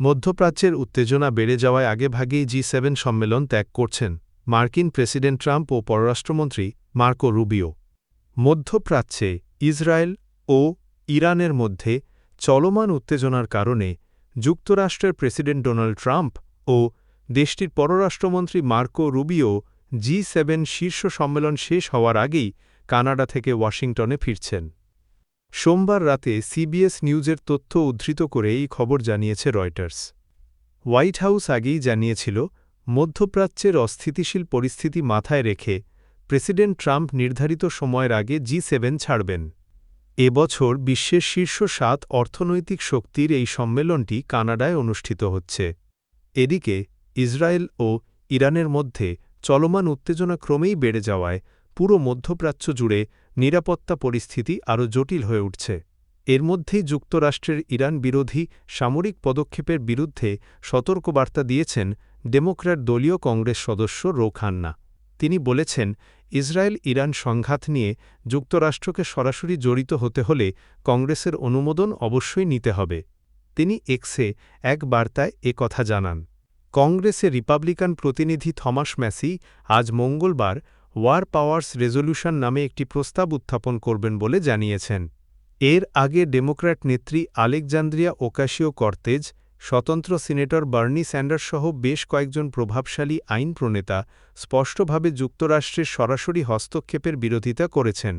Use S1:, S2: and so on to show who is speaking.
S1: মধ্যপ্রাচ্যের উত্তেজনা বেড়ে যাওয়ায় আগেভাগেই জি সেভেন সম্মেলন ত্যাগ করছেন মার্কিন প্রেসিডেন্ট ট্রাম্প ও পররাষ্ট্রমন্ত্রী মার্কো রুবিও। মধ্যপ্রাচ্যে ইসরায়েল ও ইরানের মধ্যে চলমান উত্তেজনার কারণে যুক্তরাষ্ট্রের প্রেসিডেন্ট ডোনাল্ড ট্রাম্প ও দেশটির পররাষ্ট্রমন্ত্রী মার্কো রুবিও জি সেভেন শীর্ষ সম্মেলন শেষ হওয়ার আগেই কানাডা থেকে ওয়াশিংটনে ফিরছেন। সোমবার রাতে সিবিএস নিউজের তথ্য উদ্ধৃত করে এই খবর জানিয়েছে রয়টার্স। হোয়াইট হাউস আগেই জানিয়েছিল, মধ্যপ্রাচ্যের অস্থিতিশীল পরিস্থিতি মাথায় রেখে প্রেসিডেন্ট ট্রাম্প নির্ধারিত সময়ের আগে জি সেভেন ছাড়বেন। এবছর বিশ্বের শীর্ষ সাত অর্থনৈতিক শক্তির এই সম্মেলনটি কানাডায় অনুষ্ঠিত হচ্ছে। এদিকে ইসরায়েল ও ইরানের মধ্যে চলমান উত্তেজনা ক্রমেই বেড়ে যাওয়ায় পুরো মধ্যপ্রাচ্য জুড়ে নিরাপত্তা পরিস্থিতি আরও জটিল হয়ে উঠছে। এর মধ্যেই যুক্তরাষ্ট্রের ইরান বিরোধী সামরিক পদক্ষেপের বিরুদ্ধে সতর্কবার্তা দিয়েছেন ডেমোক্র্যাট দলীয় কংগ্রেস সদস্য রোখান্না তিনি বলেছেন, ইসরায়েল ইরান সংঘাত নিয়ে যুক্তরাষ্ট্রকে সরাসরি জড়িত হতে হলে কংগ্রেসের অনুমোদন অবশ্যই নিতে হবে। তিনি এক্সে এক বার্তায় এ কথা জানান। কংগ্রেসে রিপাবলিকান প্রতিনিধি থমাস ম্যাসি আজ মঙ্গলবার ওয়ার পাওয়ার্স রেজলিউশন নামে একটি প্রস্তাব উত্থাপন করবেন বলে জানিয়েছেন। এর আগে ডেমোক্র্যাট নেত্রী আলেকজান্দ্রিয়া ওকাশিও কর্তেজ স্বতন্ত্র সিনেটর বার্নি স্যান্ডার সহ বেশ কয়েকজন প্রভাবশালী আইন প্রণেতা স্পষ্টভাবে যুক্তরাষ্ট্রের সরাসরি হস্তক্ষেপের বিরোধিতা করেছেন।